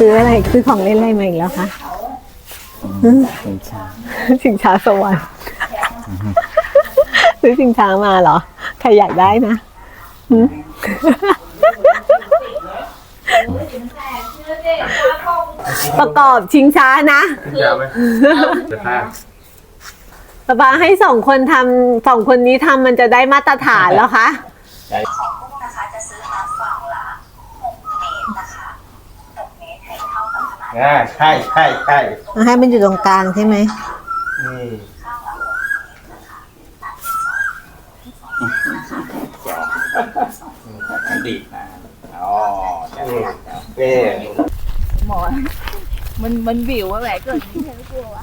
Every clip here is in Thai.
ซื้ออะไรซื้อของเล่นอะไรมาอีกแล้วคะถึงช้าสิงช้าสวรรค์ซื้อสิงช้ามาเหรอ ใครอยากได้นะหืมประกอบชิงช้านะยาวไหมจะฆ่าป๊าป๊าให้สองคนทำสองคนนี้ทำมันจะได้มาตรฐานแล้วคะของกุ้งนะคะจะซื้อมาฝั่งละ6เมตรนะคะ6เมตรให้เท่ากับขนาด อ่าใช่ใช่ใช่ให้มันอยู่ตรงกลางใช่ไหมนี่ข้างละ6เมตรนะคะตัดเป็นสองดีดนะอ๋อใช่นี่หมอนมันมันวิวอะแหละเกิดอย่างนี้ไม่กลัววะ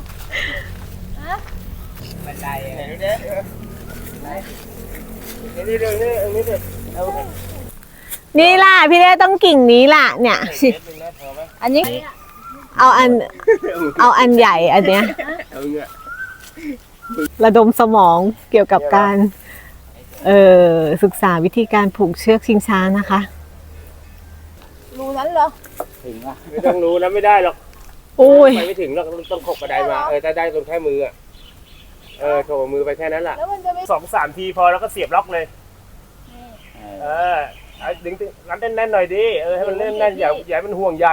บันไดเห็นไหมเนี่ยนี่เรื่องนี้อันนี้เนี่ยเอาไปนี่ล่ะ พี่เล่ต้องกิ่งนี้ล่ะเนี่ยเม็ดหนึงนะพอไหมอันนี้ เอาอัน เอาอันใหญ่อันเนี้ย เอาเงี้ยระดมสมองเกี่ยวกับการ เออศึกษาวิธีการผูกเชือกชิงช้านะคะ รูนั้นเหรอ ถึงอะไม่ต้องรู้นะไม่ได้หรอกโอ้ยไปไม่ถึงหรอกต้องต้องขบกระไดมาเออถ้าได้ตรงแค่มืออะเออโถมือไปแค่นั้นแหละแล้วมันจะไม่สองสามทีพอแล้วก็เสียบล็อกเลย เอเอออเอาดึงดึงรัดแน่นๆหน่อยดิเออให้มันแน่นๆอย่าอย่าให้มันห่วงใย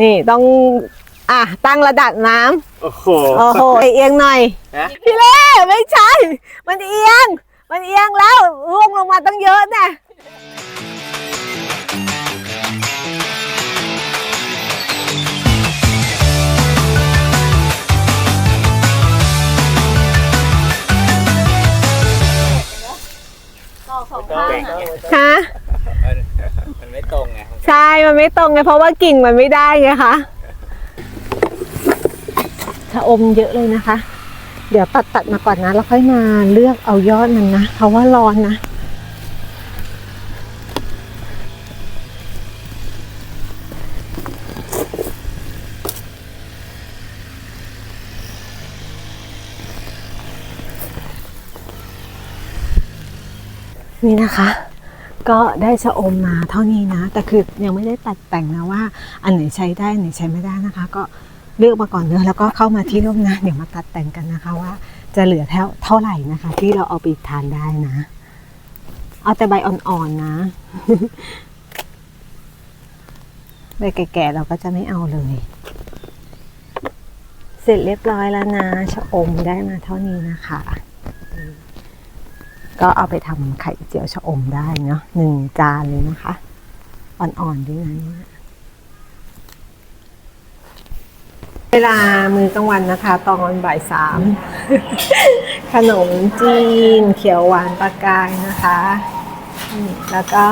นี่ต้อง อะตั้งระดับน้ำโอ้โห โอ้โหเอียงหน่อยฮะ พี่เล่ไม่ใช่ มันเอียง มันเอียงแล้วร่วงลงมาตั้งเยอะแน่ฮะ มันไม่ตรงไง ใช่มันไม่ตรงไงเพราะว่ากิ่งมันไม่ได้ไงคะชะอมเยอะเลยนะคะ เดี๋ยวตัดตัดมาก่อนนะ แล้วค่อยมาเลือกเอายอดมันนะเพราะว่าร้อนนะนี่นะคะ ก็ได้ชะอมมาเท่านี้นะ แต่คือยังไม่ได้ตัดแต่งนะว่า อันไหนใช้ได้อันไหนใช้ไม่ได้นะคะ ก็เลือกมาก่อนเนอะแล้วก็เข้ามาที่ร่มนเดี๋ยวมาตัดแต่งกันนะคะว่า จะเหลือเท่าเท่าไหร่นะคะ ที่เราเอาไปทานได้นะ เอาแต่ใบอ่อนๆนะใบแก่ๆเราก็จะไม่เอาเลย เสร็จเรียบร้อยแล้วนะชะอมได้มาเท่านี้นะคะ ก็เอาไปทำไข่เจียวชะอมได้เนาะหนึ่งจานเลยนะคะ อ่อนๆด้วยนะเนี่ยเวลามือกลางวันนะคะ ตอนบ่ายสามขนมจีนเขียวหวานปลากายนะคะแล้วก็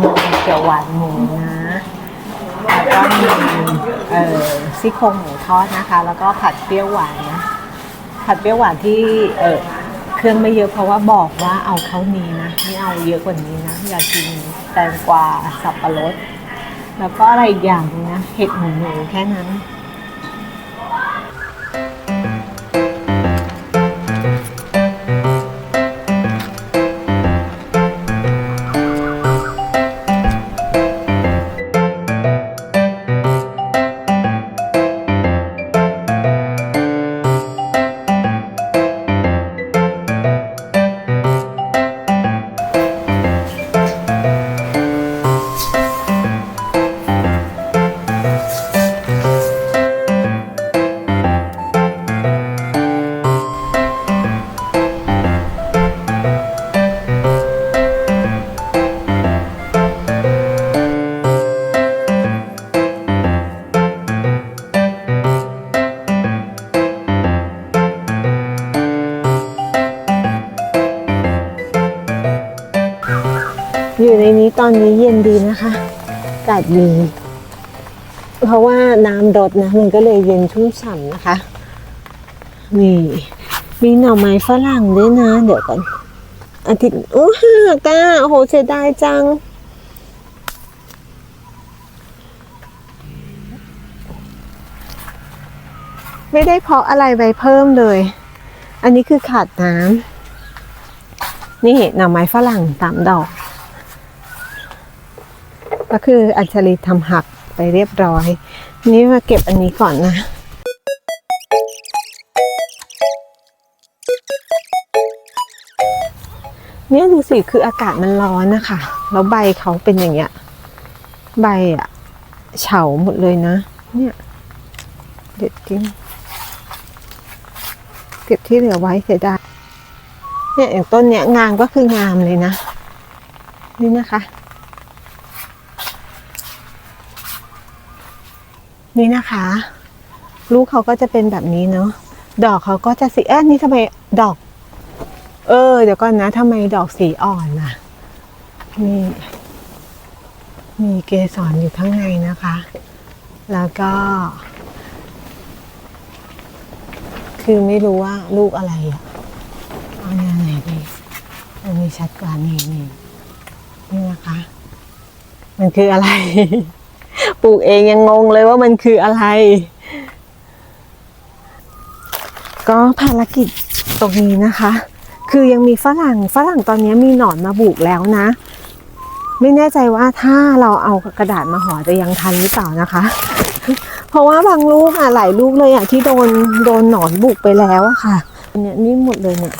มีเขียวหวานหมูนะแล้วก็มีเอ่อซี่โครงหมูทอดนะคะ แล้วก็ผัดเปรี้ยวหวานนะผัดเปรี้ยวหวานที่เออ รื่องไม่เยอะเพราะว่าบอกว่าเอาเท่านี้นะไม่เอาเยอะกว่านี้นะ อยากกินแตงกวาสับปะรด แล้วก็อะไรอีกอย่างนึงนะเห็ดหมูหนูแค่นั้น อยู่ในนี้ตอนนี้เย็นดีนะคะอากาศดี เพราะว่าน้ำรดนะมันก็เลยเย็นชุ่มฉ่ำนะคะ นี่มีหน่อไม้ฝรั่งด้วยนะ เดี๋ยวก่อนอาทิตย์โอ้ห้าก้าโอ้โหเสียดายจัง ไม่ได้เพาะอะไรไว้เพิ่มเลย อันนี้คือขาดน้ำนี่หน่อไม้ฝรั่งสามดอก ก็คืออัญชลีทำหักไปเรียบร้อย นี่มาเก็บอันนี้ก่อนนะเนี่ยดูสิคืออากาศมันร้อนนะคะแล้วใบเขาเป็นอย่างเงี้ย ใบอะเฉาหมดเลยนะ เนี่ย เด็ดกินเก็บที่เหลือไว้เสียดายเนี่ยอย่างต้นเนี้ยงามก็คืองามเลยนะ นี่นะคะ นี่นะคะ ลูกเขาก็จะเป็นแบบนี้เนาะดอกเขาก็จะสีเอ๊ะนี่ทำไมดอก เออ เดี๋ยวก่อนนะทำไมดอกสีอ่อนน่ะนี่มีเกสรอยู่ข้างในนะคะ แล้วก็ คือไม่รู้ว่าลูกอะไรอะเอาเนี่ยไหนดีอันนี้ชัดกว่านี่นี่นี่นะคะ มันคืออะไร ลูกเองยังงงเลยว่ามันคืออะไร ก็ภารกิจตรงนี้นะคะ คือยังมีฝรั่งฝรั่งตอนนี้มีหนอนมาบุกแล้วนะ ไม่แน่ใจว่าถ้าเราเอากระดาษมาห่อจะยังทันหรือเปล่านะคะ เพราะว่าบางลูกอะหลายลูกเลยอะที่โดนโดนหนอนบุกไปแล้วอะค่ะเนี่ยนี่หมดเลยเนี่ย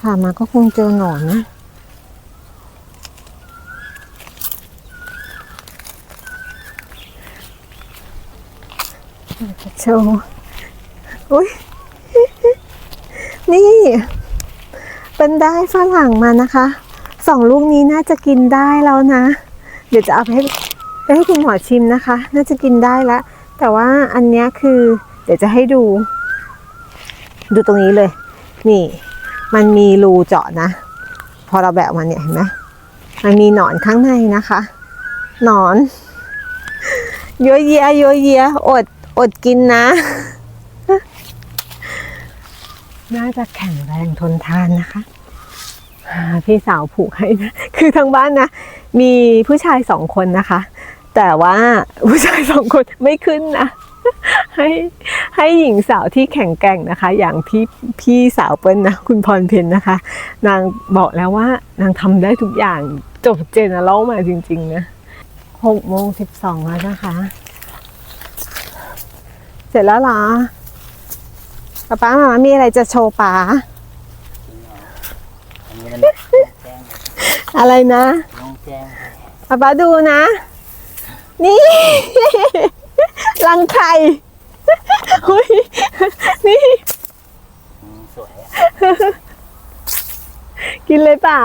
ค่ะมาก็คงเจอหนอนนะจะโชว์อุ้ยนี่ เป็นได้ฝรั่งมานะคะสองลูกนี้น่าจะกินได้แล้วนะ เดี๋ยวจะเอาไปให้ไปให้คุณหมอชิมนะคะ น่าจะกินได้แล้วแต่ว่าอันนี้คือ เดี๋ยวจะให้ดู ดูตรงนี้เลย นี่ มันมีรูเจาะนะ พอเราแบะออกมาเนี่ยเห็นไหมมันมีหนอนข้างในนะคะ หนอนเยอะเยียเยอะเยียอด อดกินนะ น่าจะแข็งแรงทนทานนะคะ พี่สาวผูกให้นะคือทางบ้านนะ มีผู้ชายสองคนนะคะ แต่ว่าผู้ชายสองคนไม่ขึ้นนะให้ให้หญิงสาวที่แข็งแกร่งนะคะ อย่างพี่พี่สาวเปิ้ลนะ คุณพรเพนนะคะ นางบอกแล้วว่านางทำได้ทุกอย่างจบเจนเล่ามาจริง ๆ นะหกโมงสิบสองแล้วนะคะ ร็จแล้วเหรอป๊าป๊ามามามีอะไรจะโชว์ป๋าอันนี้มันน้องแจ้งอะไรนะน้องแจ้งป๊าป๊าดูนะ นี่รังไข่อุ๊ยนี่อืมสวยอะกินเลยเปล่า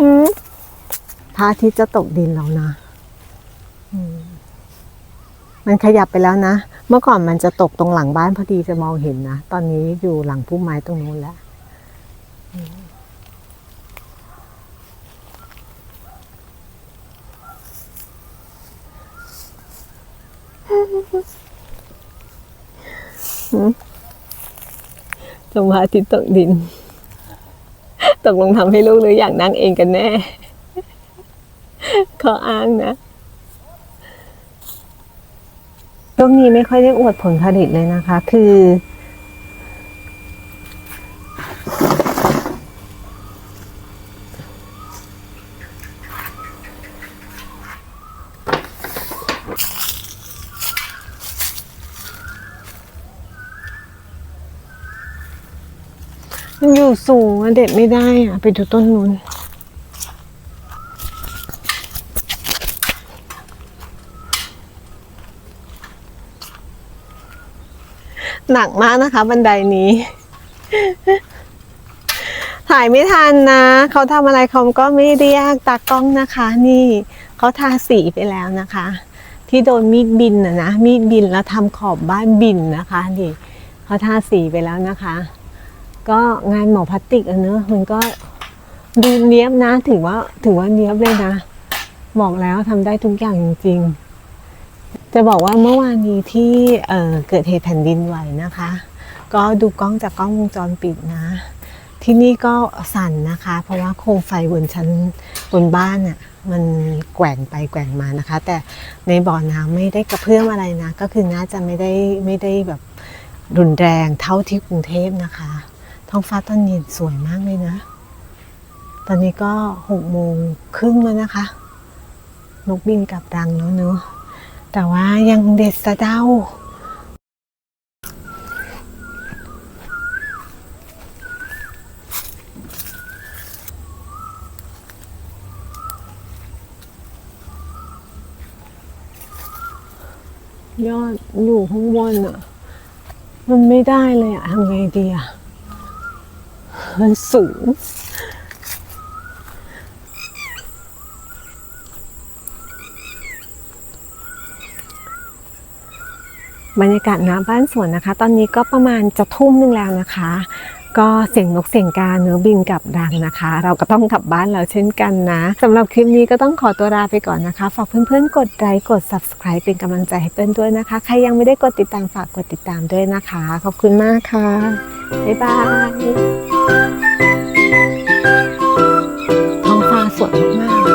อืมพระอาทิตย์จะตกดินแล้วนะอืม มันขยับไปแล้วนะ เมื่อก่อนมันจะตกตรงหลังบ้านพอดีจะมองเห็นนะ ตอนนี้อยู่หลังพุ่มไม้ตรงนู้นแล้วอืมอืมจงพระอาทิตย์ตกดิน ตกลงทำให้ลูกหรืออยากนั่งเองกันแน่ขาอ้างนะ ช่วงนี้ไม่ค่อยได้อวดผลผลิตเลยนะคะ คือ มันอยู่สูงอะเด็ดไม่ได้อะไปดูต้นนู้น หนักมากนะคะ บันไดนี้ ถ่ายไม่ทันนะ เขาทำอะไรเขาก็ไม่เรียกตากล้องนะคะ นี่เขาทาสีไปแล้วนะคะ ที่โดนมีดบินนะนะมีดบินแล้วทำขอบบ้านบินนะคะนี่เขาทาสีไปแล้วนะคะ ก็งานหมอพลาสติกอะเนอะมันก็ดูเนี้ยบนะ ถือว่าถือว่าเนี้ยบเลยนะ บอกแล้วทำได้ทุกอย่างจริงๆ จะบอกว่าเมื่อวานนี้ที่เเกิดเหตุแผ่นดินไหวนะคะ ก็ดูกล้องจากกล้องวงจรปิดนะ ที่นี่ก็สั่นนะคะ เพราะว่าโคมไฟบนชั้นบนบ้านอะมันแกว่งไปแกว่งมานะคะ แต่ในบ่อน้ำไม่ได้กระเพื่อมอะไรนะ ก็คือน่าจะไม่ได้ไม่ได้แบบรุนแรงเท่าที่กรุงเทพนะคะ ท้องฟ้าตอนนี้สวยมากเลยนะ ตอนนี้ก็หกโมงครึ่งแล้วนะคะ นกบินกลับรังแล้วเนอะ แต่ว่ายังเด็ดสะเดายอดอยู่ข้างบนอะ มันไม่ได้เลยอะทำไงดีอะ มันสูง บรรยากาศหน้าบ้านสวนนะคะ ตอนนี้ก็ประมาณจะทุ่มหนึงแล้วนะคะ ก็เสียงนกเสียงกาเนื้อบินกลับดังนะคะ เราก็ต้องกลับบ้านแล้วเช่นกันนะสำหรับคลิปนี้ก็ต้องขอตัวลาไปก่อนนะคะ ฝากเพื่อนๆ กดไลค์กด subscribe เป็นกำลังใจให้เปิ้ลด้วยนะคะ ใครยังไม่ได้กดติดตามฝากกดติดตามด้วยนะคะ ขอบคุณมากค่ะ บ๊ายบายท้องฟ้าสวยมากๆ